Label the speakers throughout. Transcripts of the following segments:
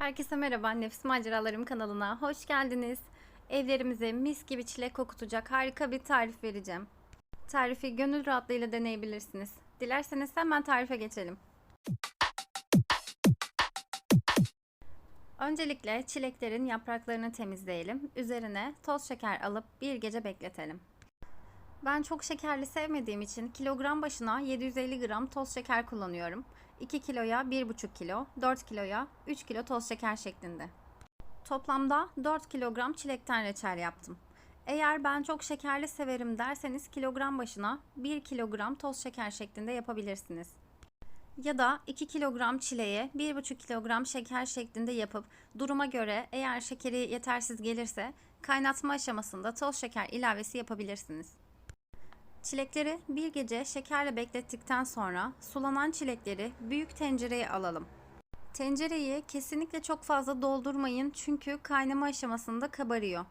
Speaker 1: Herkese merhaba, Nefis Maceralarım kanalına hoş geldiniz. Evlerimize mis gibi çilek kokutacak harika bir tarif vereceğim. Tarifi gönül rahatlığıyla deneyebilirsiniz. Dilerseniz hemen tarife geçelim. Öncelikle çileklerin yapraklarını temizleyelim. Üzerine toz şeker alıp bir gece bekletelim. Ben çok şekerli sevmediğim için kilogram başına 750 gram toz şeker kullanıyorum. 2 kiloya 1,5 kilo, 4 kiloya 3 kilo toz şeker şeklinde. Toplamda 4 kilogram çilekten reçel yaptım. Eğer ben çok şekerli severim derseniz kilogram başına 1 kilogram toz şeker şeklinde yapabilirsiniz. Ya da 2 kilogram çileğe 1,5 kilogram şeker şeklinde yapıp duruma göre eğer şekeri yetersiz gelirse kaynatma aşamasında toz şeker ilavesi yapabilirsiniz. Çilekleri bir gece şekerle beklettikten sonra sulanan çilekleri büyük tencereye alalım. Tencereyi kesinlikle çok fazla doldurmayın çünkü kaynama aşamasında kabarıyor.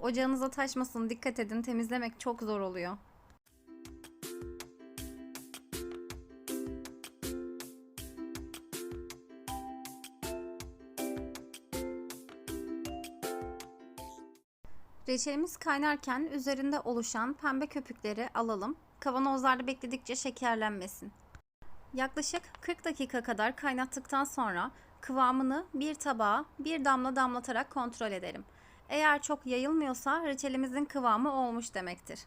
Speaker 1: Ocağınıza taşmasın dikkat edin temizlemek çok zor oluyor. Reçelimiz kaynarken üzerinde oluşan pembe köpükleri alalım. Kavanozlarda bekledikçe şekerlenmesin. Yaklaşık 40 dakika kadar kaynattıktan sonra kıvamını bir tabağa bir damla damlatarak kontrol edelim. Eğer çok yayılmıyorsa reçelimizin kıvamı olmuş demektir.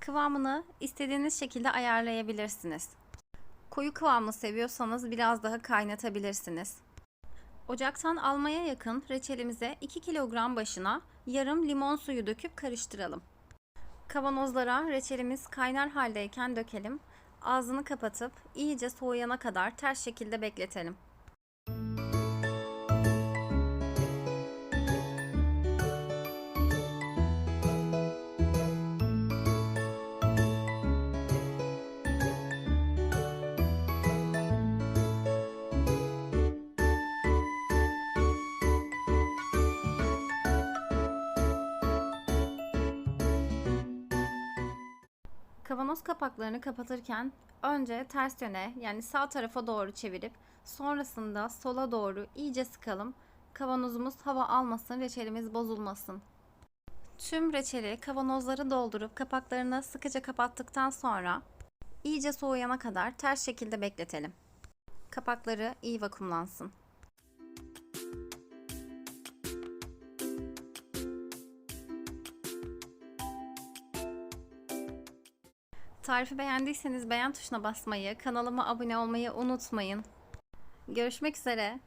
Speaker 1: Kıvamını istediğiniz şekilde ayarlayabilirsiniz. Koyu kıvamlı seviyorsanız biraz daha kaynatabilirsiniz. Ocaktan almaya yakın reçelimize 2 kilogram başına yarım limon suyu döküp karıştıralım. Kavanozlara reçelimiz kaynar haldeyken dökelim. Ağzını kapatıp iyice soğuyana kadar ters şekilde bekletelim. Kavanoz kapaklarını kapatırken önce ters yöne yani sağ tarafa doğru çevirip sonrasında sola doğru iyice sıkalım. Kavanozumuz hava almasın, reçelimiz bozulmasın. Tüm reçeli kavanozları doldurup kapaklarını sıkıca kapattıktan sonra iyice soğuyana kadar ters şekilde bekletelim. Kapakları iyi vakumlansın. Tarifi beğendiyseniz beğen tuşuna basmayı, kanalıma abone olmayı unutmayın. Görüşmek üzere.